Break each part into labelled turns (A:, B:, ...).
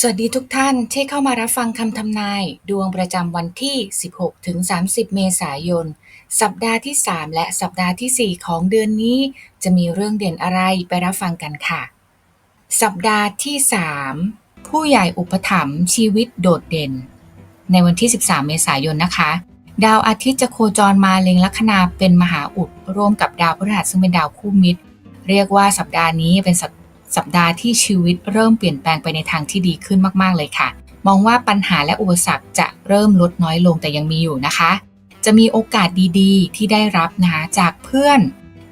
A: สวัสดีทุกท่านที่เข้ามารับฟังคำทำนาย ดวงประจำวันที่ 16 ถึง 30 เมษายน สัปดาห์ที่ 3 และสัปดาห์ที่ 4 ของเดือนนี้ จะมีเรื่องเด่นอะไรไปรับฟังกันค่ะ สัปดาห์ที่ 3 ผู้ใหญ่อุปถัมภ์ชีวิตโดดเด่น ในวันที่ 13 เมษายนนะคะ ดาวอาทิตย์จะโคจรมาเล็งลัคนาเป็นมหาอุดร่วมกับดาวพฤหัสซึ่งเป็นดาวคู่มิตร เรียกว่าสัปดาห์นี้เป็นสัป สัปดาห์ที่ชีวิตเริ่มเปลี่ยนแปลงไปในทางที่ดีขึ้นมากๆเลยค่ะ มองว่าปัญหาและอุปสรรคจะเริ่มลดน้อยลงแต่ยังมีอยู่นะคะ จะมีโอกาสดีๆ ที่ได้รับนะคะจากเพื่อน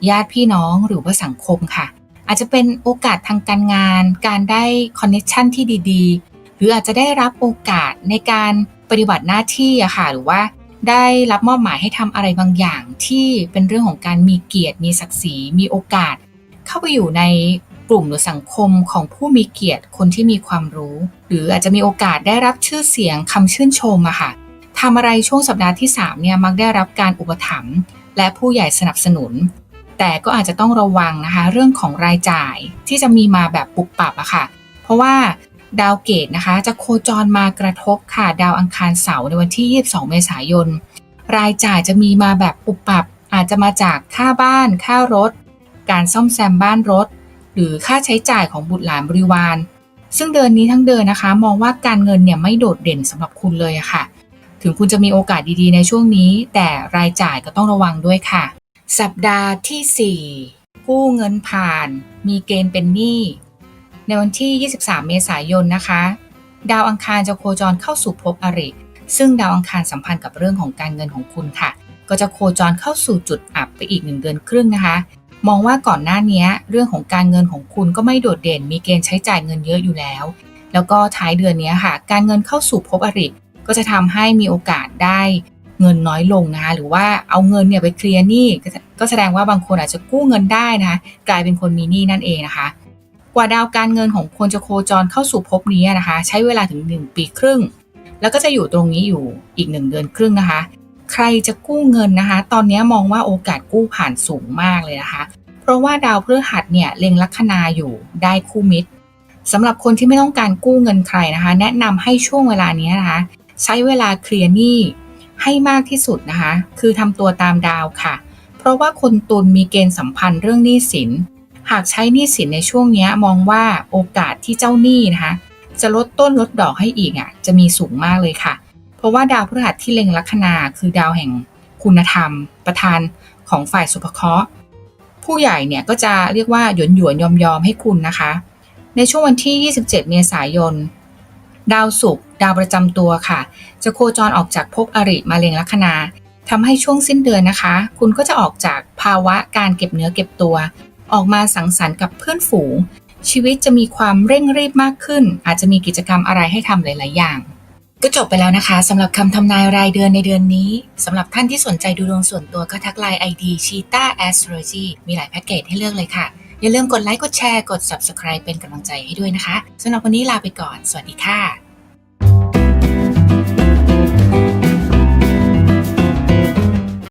A: ญาติพี่น้องหรือว่าสังคมค่ะ อาจจะเป็นโอกาสทางการงาน การได้คอนเนคชันที่ดีๆ หรืออาจจะได้รับโอกาสในการปฏิบัติหน้าที่อะค่ะ หรือว่าได้รับมอบหมายให้ทำอะไรบางอย่างที่เป็นเรื่องของการมีเกียรติ มีศักดิ์ศรี มีโอกาส เข้าไปอยู่ใน กลุ่มหรือสังคมของผู้มีเกียรติคนที่มีความรู้ หรืออาจจะมีโอกาสได้รับชื่อเสียงคำชื่นชมอะค่ะทำอะไรช่วงสัปดาห์ที่3เนี่ยมักได้รับการอุปถัมภ์และผู้ใหญ่สนับสนุน แต่ก็อาจจะต้องระวังนะคะ เรื่องของรายจ่ายที่จะมีมาแบบปุบปับอะค่ะ เพราะว่าดาวเกตนะคะ จะโคจรมากระทบค่ะ ดาวอังคารเสาร์ในวันที่ 22 เมษายน รายจ่ายจะมีมาแบบปุบปับ อาจจะมาจากค่าบ้าน ค่ารถ การซ่อมแซมบ้านรถ หรือค่าใช้จ่ายของบุตรหลานบริวาร ซึ่งเดือนนี้ทั้งเดือนนะคะ มองว่าการเงินเนี่ยไม่โดดเด่นสำหรับคุณเลยค่ะ ถึงคุณจะมีโอกาสดีๆ ในช่วงนี้ แต่รายจ่ายก็ต้องระวังด้วยค่ะ สัปดาห์ที่ 4 กู้เงินผ่าน มีเกณฑ์เป็นหนี้ในวันที่ 23 เมษายนนะคะ ดาวอังคารจะโคจรเข้าสู่ภพอริ ซึ่งดาวอังคารสัมพันธ์กับเรื่องของการเงินของคุณค่ะ ก็จะโคจรเข้าสู่จุดอับไปอีกหนึ่งเดือนครึ่งนะคะ มองว่าก่อนหน้านี้เรื่องของการเงินของคุณก็ไม่โดดเด่น มีเกณฑ์ใช้จ่ายเงินเยอะอยู่แล้ว แล้วก็ท้ายเดือนนี้ค่ะ การเงินเข้าสู่ภพอริก็จะทำให้มีโอกาสได้เงินน้อยลงนะคะหรือว่าเอาเงินเนี่ยไปเคลียร์หนี้ก็ก็แสดงว่าบางคนอาจจะกู้เงินได้นะคะกลายเป็นคนมีหนี้นั่นเองนะคะ กว่าดาวการเงินของคนจะโคจรเข้าสู่ภพนี้นะคะ ใช้เวลาถึง 1 ปีครึ่ง แล้วก็จะอยู่ตรงนี้อยู่อีก 1 เดือนครึ่งนะคะ ใครจะกู้เงินนะคะ ตอนนี้มองว่าโอกาสกู้ผ่านสูงมากเลยนะคะ เพราะว่าดาวพฤหัสเนี่ยเล็งลัคนาอยู่ได้คู่มิตรสำหรับคนที่ไม่ต้องการกู้เงินใครนะคะ แนะนำให้ช่วงเวลานี้นะคะ ใช้เวลาเคลียร์หนี้ให้มากที่สุดนะคะ คือทำตัวตามดาวค่ะ เพราะว่าคนตุลมีเกณฑ์สัมพันธ์เรื่องหนี้สิน หากใช้หนี้สินในช่วงนี้มองว่าโอกาสที่เจ้าหนี้นะคะ จะลดต้นลดดอกให้อีกอะจะมีสูงมากเลยค่ะ เพราะว่าดาวพฤหัสที่เล็งลัคนาคือดาวแห่งคุณธรรม ประธานของฝ่ายสุภเคราะห์ ผู้ใหญ่เนี่ยก็จะเรียกว่าหยวนหยวนยอมยอมให้คุณนะคะ ในช่วงวันที่ 27 เมษายน ดาวศุกร์ดาวประจำตัวค่ะ จะโคจรออกจากภพอริมาเล็งลัคนาทำให้ช่วงสิ้นเดือนนะคะ คุณก็จะออกจากภาวะการเก็บเนื้อเก็บตัว ออกมาสังสรรค์กับเพื่อนฝูง ชีวิตจะมีความเร่งรีบมากขึ้น อาจจะมีกิจกรรมอะไรให้ทำหลาย ๆ อย่าง ก็จบไปแล้วนะคะสำหรับคำทำนายรายเดือนในเดือนนี้สำหรับท่านที่สนใจดูดวงส่วนตัวก็ทักไลน์ ID Cheetah Astrology มีหลายแพ็กเกจให้เลือกเลยค่ะ อย่าลืมกดไลค์กดแชร์กด Subscribe เป็นกำลังใจให้ด้วยนะคะสำหรับวันนี้ลาไปก่อน สวัสดีค่ะ